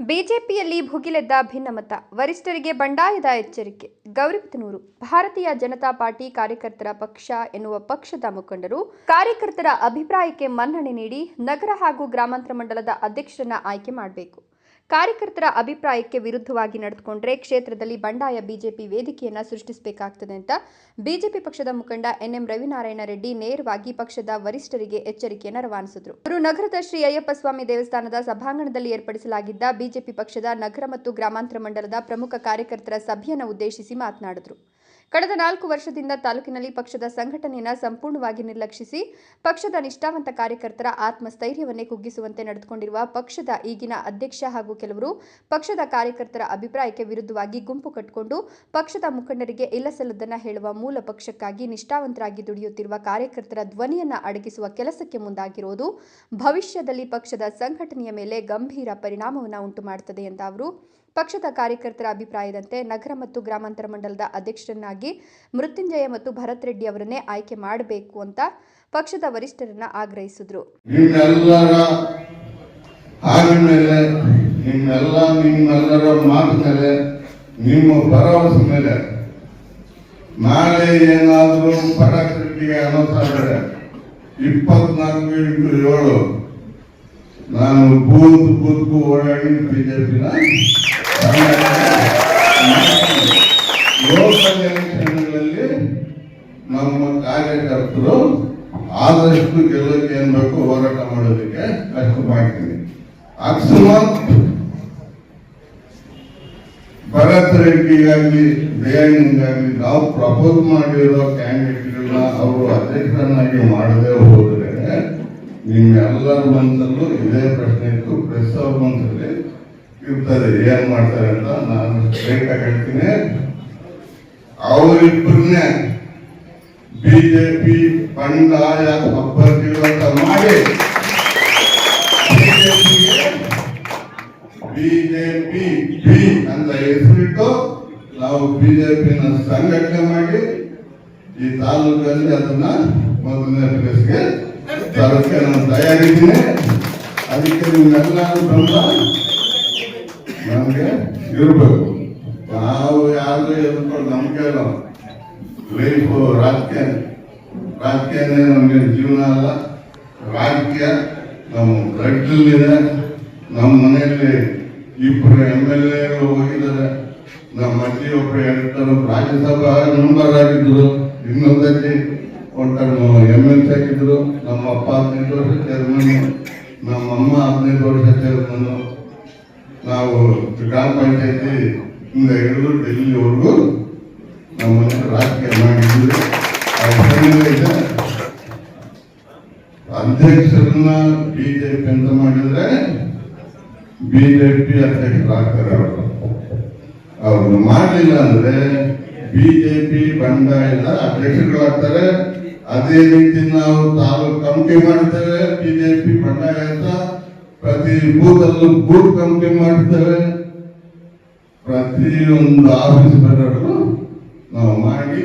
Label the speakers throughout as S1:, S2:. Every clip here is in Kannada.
S1: ಬಿಜೆಪಿಯಲ್ಲಿ ಭುಗಿಲೆದ್ದ ಭಿನ್ನಮತ, ವರಿಷ್ಠರಿಗೆ ಬಂಡಾಯದ ಎಚ್ಚರಿಕೆ ಗೌರಿಬಿದನೂರು ಭಾರತೀಯ ಜನತಾ ಪಾರ್ಟಿ ಕಾರ್ಯಕರ್ತರ ಪಕ್ಷ ಎನ್ನುವ ಪಕ್ಷದ ಮುಖಂಡರು ಕಾರ್ಯಕರ್ತರ ಅಭಿಪ್ರಾಯಕ್ಕೆ ಮನ್ನಣೆ ನೀಡಿ ನಗರ ಹಾಗೂ ಗ್ರಾಮಾಂತರ ಮಂಡಲದ ಅಧ್ಯಕ್ಷರನ್ನ ಆಯ್ಕೆ ಮಾಡಬೇಕು. ಕಾರ್ಯಕರ್ತರ ಅಭಿಪ್ರಾಯಕ್ಕೆ ವಿರುದ್ಧವಾಗಿ ನಡೆದುಕೊಂಡ್ರೆ ಕ್ಷೇತ್ರದಲ್ಲಿ ಬಂಡಾಯ ಬಿಜೆಪಿ ವೇದಿಕೆಯನ್ನು ಸೃಷ್ಟಿಸಬೇಕಾಗ್ತದೆ ಅಂತ ಬಿಜೆಪಿ ಪಕ್ಷದ ಮುಖಂಡ ಎನ್ಎಂ ರವಿನಾರಾಯಣ ರೆಡ್ಡಿ ನೇರವಾಗಿ ಪಕ್ಷದ ವರಿಷ್ಠರಿಗೆ ಎಚ್ಚರಿಕೆಯನ್ನು ರವಾನಿಸಿದರು. ಅವರು ನಗರದ ಶ್ರೀ ಅಯ್ಯಪ್ಪ ಸ್ವಾಮಿ ದೇವಸ್ಥಾನದ ಸಭಾಂಗಣದಲ್ಲಿ ಏರ್ಪಡಿಸಲಾಗಿದ್ದ ಬಿಜೆಪಿ ಪಕ್ಷದ ನಗರ ಮತ್ತು ಗ್ರಾಮಾಂತರ ಮಂಡಲದ ಪ್ರಮುಖ ಕಾರ್ಯಕರ್ತರ ಸಭೆಯನ್ನು ಉದ್ದೇಶಿಸಿ ಮಾತನಾಡಿದರು. ಕಳೆದ ನಾಲ್ಕು ವರ್ಷದಿಂದ ತಾಲೂಕಿನಲ್ಲಿ ಪಕ್ಷದ ಸಂಘಟನೆಯನ್ನು ಸಂಪೂರ್ಣವಾಗಿ ನಿರ್ಲಕ್ಷಿಸಿ, ಪಕ್ಷದ ನಿಷ್ಠಾವಂತ ಕಾರ್ಯಕರ್ತರ ಆತ್ಮಸ್ಥೈರ್ಯವನ್ನೇ ಕುಗ್ಗಿಸುವಂತೆ ನಡೆದುಕೊಂಡಿರುವ ಪಕ್ಷದ ಈಗಿನ ಅಧ್ಯಕ್ಷ ಹಾಗೂ ಕೆಲವರು ಪಕ್ಷದ ಕಾರ್ಯಕರ್ತರ ಅಭಿಪ್ರಾಯಕ್ಕೆ ವಿರುದ್ಧವಾಗಿ ಗುಂಪು ಕಟ್ಟಿಕೊಂಡು ಪಕ್ಷದ ಮುಖಂಡರಿಗೆ ಇಲ್ಲಸಲ್ಲದನ್ನ ಹೇಳುವ ಮೂಲ ಪಕ್ಷಕ್ಕಾಗಿ ನಿಷ್ಠಾವಂತರಾಗಿ ದುಡಿಯುತ್ತಿರುವ ಕಾರ್ಯಕರ್ತರ ಧ್ವನಿಯನ್ನ ಅಡಗಿಸುವ ಕೆಲಸಕ್ಕೆ ಮುಂದಾಗಿರುವುದು ಭವಿಷ್ಯದಲ್ಲಿ ಪಕ್ಷದ ಸಂಘಟನೆಯ ಮೇಲೆ ಗಂಭೀರ ಪರಿಣಾಮವನ್ನು ಉಂಟು ಮಾಡುತ್ತದೆ ಎಂದ ಅವರು ಪಕ್ಷದ ಕಾರ್ಯಕರ್ತರ ಅಭಿಪ್ರಾಯದಂತೆ ನಗರ ಮತ್ತು ಗ್ರಾಮಾಂತರ ಮಂಡಲದ ಅಧ್ಯಕ್ಷರನ್ನಾಗಿ ಮೃತ್ಯುಂಜಯ ಮತ್ತು ಭರತ್ ರೆಡ್ಡಿ ಅವರನ್ನೇ ಆಯ್ಕೆ ಮಾಡಬೇಕು ಅಂತ ಪಕ್ಷದ ವರಿಷ್ಠರನ್ನ ಆಗ್ರಹಿಸಿದ್ರು.
S2: ನಿಮ್ಮ ಭರವಸೆ ಮೇಲೆ ನಾಳೆ ಏನಾದರೂ ಪಡಕಟ್ಟಿಗೆ ಅನುಸಾರ ಇಪ್ಪತ್ನಾಲ್ಕು ಇಂಟು ಏಳು. ನಾನು ಬೂತ್ ಬೂತ್ಗೂ ಓಡಾಡಿ ಬಿಜೆಪಿನ ಲೋಕಲ್ ಎಲೆಕ್ಷನ್ಗಳಲ್ಲಿ ನಮ್ಮ ಕಾರ್ಯಕರ್ತರು ಆದಷ್ಟು ಗೆಲ್ಲಕ್ಕೆ ಏನ್ ಬೇಕು ಹೋರಾಟ ಮಾಡೋದಕ್ಕೆ ಅಷ್ಟು ಮಾಡ್ತೀನಿ. ಅಕಸ್ಮಾತ್ ಭರತ್ ರೆಡ್ಡಿಗಾಗ್ಲಿ ದಯಾನಿಗಾಗ್ಲಿ ನಾವು ಪ್ರಪೋಸ್ ಮಾಡಿರೋ ಕ್ಯಾಂಡಿಡೇಟ್ಗಳನ್ನ ಅವರು ಅಧ್ಯಕ್ಷರನ್ನಾಗಿ ಮಾಡದೆ ಹೋದ್ರೆ ನಿಮ್ಮೆಲ್ಲರ ಮನಸ್ಸಲ್ಲೂ ಇದೇ ಪ್ರಶ್ನೆ ಇತ್ತು. ಪ್ರೆಸ್ ಇರ್ತದೆ ಏನ್ ಮಾಡ್ತಾರೆ ಅಂತ ನಾನು ಸ್ಟ್ರೈಟ್ ಹೇಳ್ತೀನಿ. ಅವರಿಬ್ಬರನ್ನೇ ಬಿಜೆಪಿ ಬಂಡಾಯ ಅಭ್ಯರ್ಥಿಗಳಂತ ಮಾಡಿ ಬಿಜೆಪಿ ಬಿ ಅಂತ ಹೆಸರಿಟ್ಟು ನಾವು ಬಿಜೆಪಿನ ಸಂಘಟನೆ ಮಾಡಿ ಈ ತಾಲೂಕಲ್ಲಿ ಅದನ್ನ ಮೊದಲನೇ ಪ್ಲೇಸ್ಗೆ ತರಕ್ಕೆ ನಾನು ತಯಾರಿದ್ದೀನಿ. ಅದಕ್ಕೆ ನಿಮ್ಮೆಲ್ಲರೂ ಬೆಂಬಲ ನಮಗೆ ಇರಬೇಕು. ನಾವು ಯಾರು ನಮಗೆ ಇಲ್ಲ ಲೈಫು ರಾಜಕೀಯ. ರಾಜಕೀಯನೇ ನಮಗೆ ಜೀವನ ಅಲ್ಲ. ರಾಜಕೀಯ ನಮ್ಮ ಬ್ಲಡ್ಲಿದೆ ನಮ್ಮ ಮನೆಯಲ್ಲಿ ಇಬ್ಬರು ಎಂ ಎಲ್ ಎಗಳು ಹೋಗಿದ್ದಾರೆ. ನಮ್ಮ ಅಜ್ಜಿ ಒಬ್ಬರು ಹೇಳ್ತಾರೆ ರಾಜ್ಯಸಭಾ ಮೆಂಬರ್ ಆಗಿದ್ರು ಇನ್ನೊಂದಲ್ಲಿ ಒಟ್ಟು ಎಂ ಎಲ್ ಸಿ ಆಗಿದ್ರು ನಮ್ಮ ಅಪ್ಪ ಹದಿನೈದು ವರ್ಷ ಚೇರ್ಮನ್ ನಮ್ಮ ಅಮ್ಮ ಹದಿನೈದು ವರ್ಷ ಚೇರ್ಮನ್ ನಾವು ಗ್ರಾಮ ಪಂಚಾಯತಿ ಇಂದ ಹಿಡಿದು ಡೆಲ್ಲಿವರೆಗೂ ನಮ್ಮ ರಾಜಕೀಯ ಮಾಡಿದ್ವಿ ಅಧ್ಯಕ್ಷರನ್ನ ಬಿಜೆಪಿ ಅಂತ ಮಾಡಿದ್ರೆ ಬಿಜೆಪಿ ಅಧ್ಯಕ್ಷರಾಗ್ತಾರೆ ಅವರು. ಅವ್ರು ಮಾಡಲಿಲ್ಲ ಅಂದ್ರೆ ಬಿಜೆಪಿ ಬಂಡಾಯದ ಅಧ್ಯಕ್ಷರುಗಳಾಗ್ತಾರೆ. ಅದೇ ರೀತಿ ನಾವು ತಾಲೂಕು ಕಮಿಟಿ ಮಾಡ್ತೇವೆ, ಬಿಜೆಪಿ ಬಂಡಾಯ ಅಂತ. ಪ್ರತಿ ಬೂತಲ್ಲೂ ಬೂತ್ ಕಮಿಟಿ ಮಾಡಿದ್ದೇವೆ ಪ್ರತಿಯೊಂದು ಆಫೀಸ್ ಬರೋರು ನಾವು ಮಾಡಿ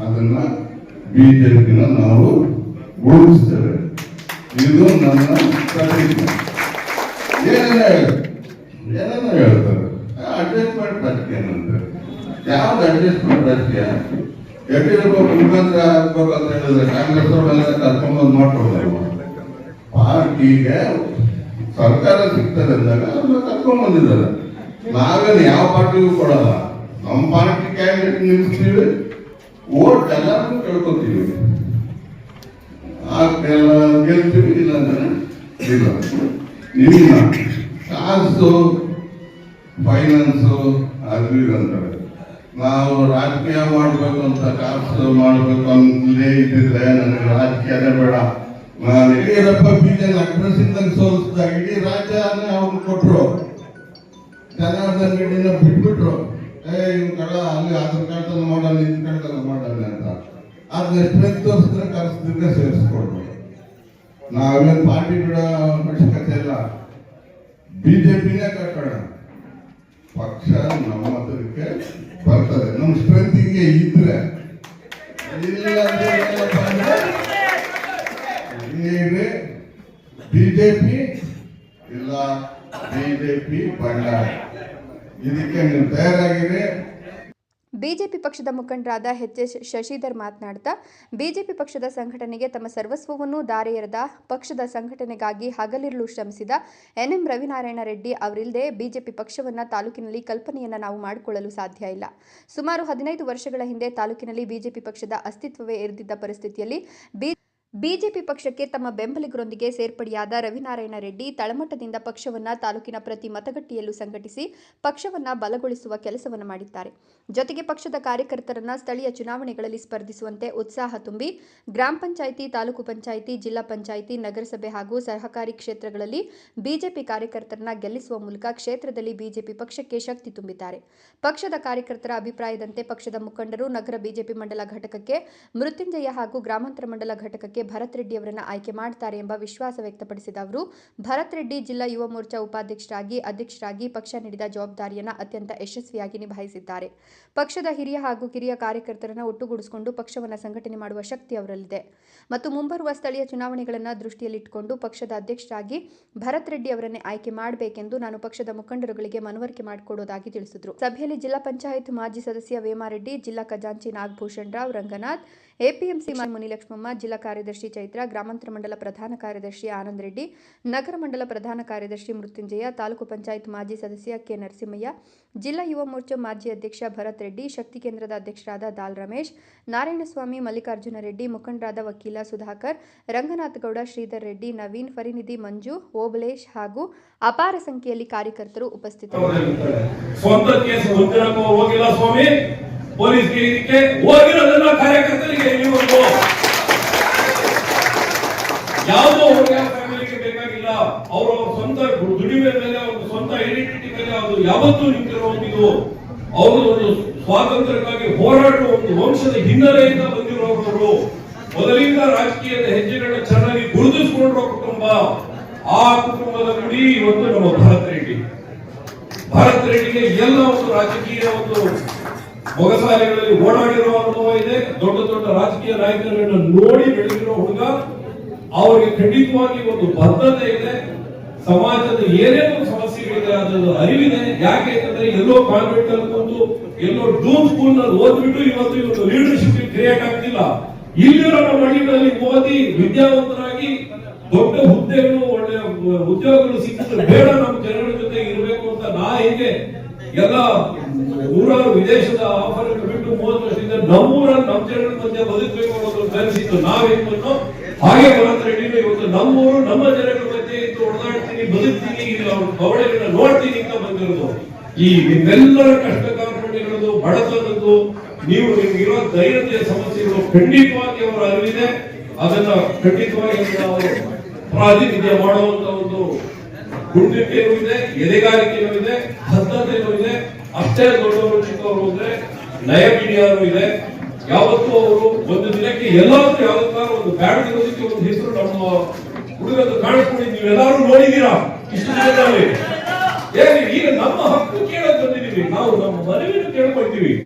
S2: ಅದನ್ನ ಬಿಜೆಪಿನ ನಾವು ಉಳಿಸ್ತೇವೆ ಇದು ನನ್ನ ಪ್ರತಿಜ್ಞೆ. ಹೇಳ್ತಾರೆ? ಅಡ್ಜಸ್ಟ್ಮೆಂಟ್ ರಾಜಕೀಯ ಅಂತಾರೆ ಯಾವ್ದು ಅಡ್ಜಸ್ಟ್ಮೆಂಟ್ ರಾಜಕೀಯ ಯಡಿಯೂರಪ್ಪ ಮುಖ್ಯಮಂತ್ರಿ ಆಗ್ಬೇಕು ಅಂತ ಹೇಳಿದ್ರೆ ಕಾಂಗ್ರೆಸ್ ಅವರೆಲ್ಲ ಕರ್ಕೊಂಡ್ಬಂದು ಮಾಡ್ಕೊಡ್ತಾರೆ ಪಾರ್ಟಿಗೆ ಸರ್ಕಾರ ಸಿಗ್ತದೆ ಅಂದಾಗ ಅವ್ರನ್ನ ಕರ್ಕೊಂಡ್ ಬಂದಿದ್ದಾರೆ. ನಾವೇನು ಯಾವ ಪಾರ್ಟಿಗೂ ಕೊಡಲ್ಲ. ನಮ್ಮ ಪಾರ್ಟಿ ಕ್ಯಾಂಡಿಡೇಟ್ ನಿಲ್ಲಿಸ್ತೀವಿ ಓಟ್ ಎಲ್ಲರೂ ಕೇಳ್ಕೊತೀವಿ. ಗೆಲ್ತೀವಿ ಇಲ್ಲ ಅಂದ್ರೆ ಇಲ್ಲ. ಕಾಸು ಫೈನಾನ್ಸು ಅದು ಅಂತಾರೆ ನಾವು ರಾಜಕೀಯ ಮಾಡಬೇಕು ಅಂತ ಕಾಸು ಮಾಡಬೇಕು ಅಂತಲೇ ಇದ್ದಿದ್ರೆ ನನಗೆ ರಾಜಕೀಯನೇ ಬೇಡ. ನಾನು ಯಡಿಯೂರಪ್ಪ ಬೀಜನ ಸೋಲಿಸಿದ ಇಡೀ ರಾಜ್ಯನೇ ಅವ್ರು ಕೊಟ್ರು. ಜನಾರ್ದನ್ ರೆಡ್ಡಿನ ಬಿಟ್ಬಿಟ್ರು. ಏ, ಇವ್ನು ಕಳ್ಳ ಅಲ್ಲಿ ಅದ್ರ ಕಳ್ತನ ಮಾಡಲ್ಲ ಇದ್ ಕಳ್ತನ ಮಾಡಲ್ಲ ಅಂತ. ಅದನ್ನ ಸ್ಟ್ರೆಂತ್ ತೋರಿಸಿದ್ರೆ ಕರೆಸಿದ್ರೆ ಸೇರಿಸ್ಕೊಡ್ರು ನಾವೇನು ಪಾರ್ಟಿ ಬಿಡೋ ಅವಶ್ಯಕತೆ ಇಲ್ಲ. ಬಿಜೆಪಿನೇ ಕಟ್ಟೋಣ ಪಕ್ಷ ನಮ್ಮ ಹತ್ರಕ್ಕೆ ಬರ್ತದೆ. ನಮ್ಮ ಬಿಜೆಪಿ
S1: ಪಕ್ಷದ ಮುಖಂಡರಾದ ಎಚ್ ಎಸ್ ಶಶಿಧರ್ ಮಾತನಾಡ್ತಾ, ಬಿಜೆಪಿ ಪಕ್ಷದ ಸಂಘಟನೆಗೆ ತಮ್ಮ ಸರ್ವಸ್ವವನ್ನು ದಾರೆ ಎರೆದ ಪಕ್ಷದ ಸಂಘಟನೆಗಾಗಿ ಹಗಲಿರುಳು ಶ್ರಮಿಸಿದ ಎನ್ ಎಂ ರವಿನಾರಾಯಣ ರೆಡ್ಡಿ ಅವರಿಲ್ಲದೆ ಬಿಜೆಪಿ ಪಕ್ಷವನ್ನು ತಾಲೂಕಿನಲ್ಲಿ ಕಲ್ಪನೆಯನ್ನ ನಾವು ಮಾಡಿಕೊಳ್ಳಲು ಸಾಧ್ಯ ಇಲ್ಲ. ಸುಮಾರು ಹದಿನೈದು ವರ್ಷಗಳ ಹಿಂದೆ ತಾಲೂಕಿನಲ್ಲಿ ಬಿಜೆಪಿ ಪಕ್ಷದ ಅಸ್ತಿತ್ವವೇ ಇರದಿದ್ದ ಪರಿಸ್ಥಿತಿಯಲ್ಲಿ ಬಿ ಬಿಜೆಪಿ ಪಕ್ಷಕ್ಕೆ ತಮ್ಮ ಬೆಂಬಲಿಗರೊಂದಿಗೆ ಸೇರ್ಪಡೆಯಾದ ರವಿನಾರಾಯಣ ರೆಡ್ಡಿ ತಳಮಟ್ಟದಿಂದ ಪಕ್ಷವನ್ನ ತಾಲೂಕಿನ ಪ್ರತಿ ಮತಗಟ್ಟೆಯಲ್ಲೂ ಸಂಘಟಿಸಿ ಪಕ್ಷವನ್ನ ಬಲಗೊಳಿಸುವ ಕೆಲಸವನ್ನು ಮಾಡಿದ್ದಾರೆ. ಜೊತೆಗೆ ಪಕ್ಷದ ಕಾರ್ಯಕರ್ತರನ್ನ ಸ್ಥಳೀಯ ಚುನಾವಣೆಗಳಲ್ಲಿ ಸ್ಪರ್ಧಿಸುವಂತೆ ಉತ್ಸಾಹ ತುಂಬಿ ಗ್ರಾಮ ಪಂಚಾಯಿತಿ, ತಾಲೂಕು ಪಂಚಾಯಿತಿ, ಜಿಲ್ಲಾ ಪಂಚಾಯಿತಿ, ನಗರಸಭೆ ಹಾಗೂ ಸಹಕಾರಿ ಕ್ಷೇತ್ರಗಳಲ್ಲಿ ಬಿಜೆಪಿ ಕಾರ್ಯಕರ್ತರನ್ನ ಗೆಲ್ಲಿಸುವ ಮೂಲಕ ಕ್ಷೇತ್ರದಲ್ಲಿ ಬಿಜೆಪಿ ಪಕ್ಷಕ್ಕೆ ಶಕ್ತಿ ತುಂಬಿದ್ದಾರೆ. ಪಕ್ಷದ ಕಾರ್ಯಕರ್ತರ ಅಭಿಪ್ರಾಯದಂತೆ ಪಕ್ಷದ ಮುಖಂಡರು ನಗರ ಬಿಜೆಪಿ ಮಂಡಲ ಘಟಕಕ್ಕೆ ಮೃತ್ಯುಂಜಯ ಹಾಗೂ ಗ್ರಾಮಾಂತರ ಮಂಡಲ ಘಟಕಕ್ಕೆ ಭರತ್ ರೆಡ್ಡಿ ಅವರನ್ನು ಆಯ್ಕೆ ಮಾಡ್ತಾರೆ ಎಂಬ ವಿಶ್ವಾಸ ವ್ಯಕ್ತಪಡಿಸಿದ ಅವರು, ಭರತ್ ರೆಡ್ಡಿ ಜಿಲ್ಲಾ ಯುವ ಮೋರ್ಚಾ ಉಪಾಧ್ಯಕ್ಷರಾಗಿ, ಅಧ್ಯಕ್ಷರಾಗಿ ಪಕ್ಷ ನೀಡಿದ ಜವಾಬ್ದಾರಿಯನ್ನು ಅತ್ಯಂತ ಯಶಸ್ವಿಯಾಗಿ ನಿಭಾಯಿಸಿದ್ದಾರೆ. ಪಕ್ಷದ ಹಿರಿಯ ಹಾಗೂ ಕಿರಿಯ ಕಾರ್ಯಕರ್ತರನ್ನು ಒಟ್ಟುಗೂಡಿಸಿಕೊಂಡು ಪಕ್ಷವನ್ನು ಸಂಘಟನೆ ಮಾಡುವ ಶಕ್ತಿ ಅವರಲ್ಲಿದೆ. ಮತ್ತು ಮುಂಬರುವ ಸ್ಥಳೀಯ ಚುನಾವಣೆಗಳನ್ನು ದೃಷ್ಟಿಯಲ್ಲಿಟ್ಟುಕೊಂಡು ಪಕ್ಷದ ಅಧ್ಯಕ್ಷರಾಗಿ ಭರತ್ ರೆಡ್ಡಿ ಅವರನ್ನೇ ಆಯ್ಕೆ ಮಾಡಬೇಕೆಂದು ನಾನು ಪಕ್ಷದ ಮುಖಂಡರುಗಳಿಗೆ ಮನವರಿಕೆ ಮಾಡಿಕೊಡುವುದಾಗಿ ತಿಳಿಸಿದರು. ಸಭೆಯಲ್ಲಿ ಜಿಲ್ಲಾ ಪಂಚಾಯತ್ ಮಾಜಿ ಸದಸ್ಯ ವೇಮಾರೆಡ್ಡಿ ಜಿಲ್ಲಾ ಖಜಾಂಚಿ ನಾಗಭೂಷಣ್ ರಾವ್, ರಂಗನಾಥ್ ಎಪಿಎಂಸಿ ಮುನಿಲಕ್ಷ್ಮಮ್ಮ, ಜಿಲ್ಲಾ ಕಾರ್ಯದರ್ಶಿ ಚೈತ್ರ, ಗ್ರಾಮಾಂತರ ಮಂಡಲ ಪ್ರಧಾನ ಕಾರ್ಯದರ್ಶಿ ಆನಂದ್ ರೆಡ್ಡಿ, ನಗರ ಮಂಡಲ ಪ್ರಧಾನ ಕಾರ್ಯದರ್ಶಿ ಮೃತ್ಯುಂಜಯ, ತಾಲೂಕು ಪಂಚಾಯತ್ ಮಾಜಿ ಸದಸ್ಯ ಕೆ ನರಸಿಂಹಯ್ಯ, ಜಿಲ್ಲಾ ಯುವ ಮೋರ್ಚಾ ಮಾಜಿ ಅಧ್ಯಕ್ಷ ಭರತ್ ರೆಡ್ಡಿ, ಶಕ್ತಿ ಕೇಂದ್ರದ ಅಧ್ಯಕ್ಷರಾದ ದಾಲ್ ರಮೇಶ್, ನಾರಾಯಣಸ್ವಾಮಿ, ಮಲ್ಲಿಕಾರ್ಜುನ ರೆಡ್ಡಿ, ಮುಖಂಡರಾದ ವಕೀಲ ಸುಧಾಕರ್ ರಂಗನಾಥಗೌಡ ಶ್ರೀಧರ್ ರೆಡ್ಡಿ, ನವೀನ್ ಫರಿನಿಧಿ ಮಂಜು ಓಬಳೇಶ್ ಹಾಗೂ ಅಪಾರ ಸಂಖ್ಯೆಯಲ್ಲಿ ಕಾರ್ಯಕರ್ತರು ಉಪಸ್ಥಿತರಿದ್ದರು.
S3: ಪೊಲೀಸ್ ಇದಕ್ಕೆ ಹೋಗಿರೋದನ್ನ ಕಾರ್ಯಕರ್ತರಿಗೆ ನೀವು ಯಾವುದೋ ಫ್ಯಾಮಿಲಿಗೆ ಬೇಕಾಗಿಲ್ಲ. ಅವರು ಸ್ವಂತ ದುಡಿಮೆ ಮೇಲೆ, ಅವ್ರ ಸ್ವಂತ ಐಡೆಂಟಿಟಿ ಮೇಲೆ ಅವರು ಯಾವತ್ತೂ ನಿಂತಿರುವಂತಿದ್ದು ಅವರು ಒಂದು ಸ್ವಾತಂತ್ರ್ಯಕ್ಕಾಗಿ ಹೋರಾಡುವ ಒಂದು ವಂಶದ ಹಿನ್ನೆಲೆಯಿಂದ ಬಂದಿರುವವರು ಮೊದಲಿಂದ ರಾಜಕೀಯದ ಹೆಜ್ಜೆಗಳನ್ನ ಚೆನ್ನಾಗಿ ಗುರುತಿಸಿಕೊಂಡಿರುವ ಕುಟುಂಬ. ಆ ಕುಟುಂಬದ ಗುಡಿ ಇವತ್ತು ನಮ್ಮ ಭರತ್ ರೆಡ್ಡಿ. ಭಾರತ ರೆಡ್ಡಿಗೆ ಎಲ್ಲ ಒಂದು ರಾಜಕೀಯ ಮೊಗಸಾಲೆಗಳಲ್ಲಿ ಓಡಾಡಿರುವ ಅನುಭವ ಇದೆ. ದೊಡ್ಡ ದೊಡ್ಡ ರಾಜಕೀಯ ನಾಯಕರನ್ನು ನೋಡಿ ಬೆಳೆದಿರೋ ಹುಡುಗ, ಅವರಿಗೆ ಖಂಡಿತವಾಗಿ ಒಂದು ಬದ್ಧತೆ ಇದೆ. ಸಮಾಜದ ಏನೇ ಒಂದು ಸಮಸ್ಯೆಗಳಿದೆ ಅದರ ಅರಿವಿದೆ. ಯಾಕೆ ಅಂತಂದ್ರೆ ಎಲ್ಲೋ ಕಾನ್ವೆಂಟ್ ಅಲ್ಲಿ ಕೂತು, ಎಲ್ಲೋ ಡೂಮ್ ಸ್ಕೂಲ್ನಲ್ಲಿ ಓದ್ಬಿಟ್ಟು ಇವತ್ತು ಇವತ್ತು ಲೀಡರ್ಶಿಪ್ ಕ್ರಿಯೇಟ್ ಆಗ್ತಿಲ್ಲ. ಇಲ್ಲಿರೋ ನಮ್ಮ ಹಳ್ಳಿಗಳಲ್ಲಿ ಓದಿ ವಿದ್ಯಾವಂತರಾಗಿ ದೊಡ್ಡ ಹುದ್ದೆಗಳು, ಒಳ್ಳೆ ಉದ್ಯೋಗಗಳು ಸಿಕ್ಕಿದ್ರೆ ಬೇಡ, ನಮ್ಮ ಜನಗಳ ಜೊತೆ ಇರಬೇಕು ಅಂತ ನಾ ಹೇಗೆ ಎಲ್ಲ ನೂರಾರು ವಿದೇಶದ ಆಫರ್ ಬಿಟ್ಟು ಮೂವತ್ತು ವರ್ಷದಿಂದ ನಮ್ಮೂರಲ್ಲಿ ನಮ್ಮ ಜನಗಳ ಮಧ್ಯೆ ಬದುಕಬೇಕು ಅನ್ನೋದು ಕನಸಿತ್ತು ನಾವೇನು ಹಾಗೆ ಭರತ್ ರೆಡ್ಡಿನೂ ಇವತ್ತು ನಮ್ಮೂರು, ನಮ್ಮ ಜನಗಳ ಮಧ್ಯೆ ಇದ್ದು ಹೊಡೆದಾಡ್ತೀನಿ ಬದುಕ್ತೀನಿ, ಇಲ್ಲಿ ಅವ್ರ ಕವಳೆಗಳನ್ನ ನೋಡ್ತೀನಿ ಅಂತ ಬಂದಿರೋದು. ಈ ನಿಮ್ಮೆಲ್ಲರ ಕಷ್ಟ ಕಾರ್ಪಣ್ಯಗಳದ್ದು, ಬಡತನದ್ದು, ನೀವು ನಿಮ್ಗಿರೋ ಧೈರ್ಯತೆಯ ಸಮಸ್ಯೆಗಳು ಖಂಡಿತವಾಗಿ ಅವರ ಅರಿವಿದೆ. ಅದನ್ನ ಖಂಡಿತವಾಗಿ ಪ್ರಾತಿನಿಧ್ಯ ಮಾಡುವಂತ ಒಂದು ಗುಂಡಿಕೆಯೂ ಇದೆ ಎದೆಗಾರಿಕೆಯೂ ಇದೆ ಬದ್ಧತೆಯೂ ಇದೆ ಅಷ್ಟೇ ದೊಡ್ಡವರು ಚಿಕ್ಕವರು ಅಂದ್ರೆ ನಯಬಿಡಿಯಾರು ಇದೆ. ಯಾವತ್ತೂ ಅವರು ಒಂದು ದಿನಕ್ಕೆ ಎಲ್ಲರೂ ಯಾವತ್ತಾರು ಒಂದು ಬ್ಯಾಡ್ ಇರೋದಕ್ಕೆ ಒಂದು ಹೆಸರು ನಮ್ಮ ಹುಡುಗದ್ದು ಕಾಣಿಸ್ಕೊಂಡು ನೀವೆಲ್ಲರೂ ನೋಡಿದೀರಾ ಇಷ್ಟು ದಿನದಲ್ಲಿ. ಈಗ ನಮ್ಮ ಹಕ್ಕು ಕೇಳಕ್ ಬಂದಿದ್ದೀವಿ. ನಾವು ನಮ್ಮ ಮನವಿಯನ್ನು ಕೇಳ್ಕೊಳ್ತೀವಿ.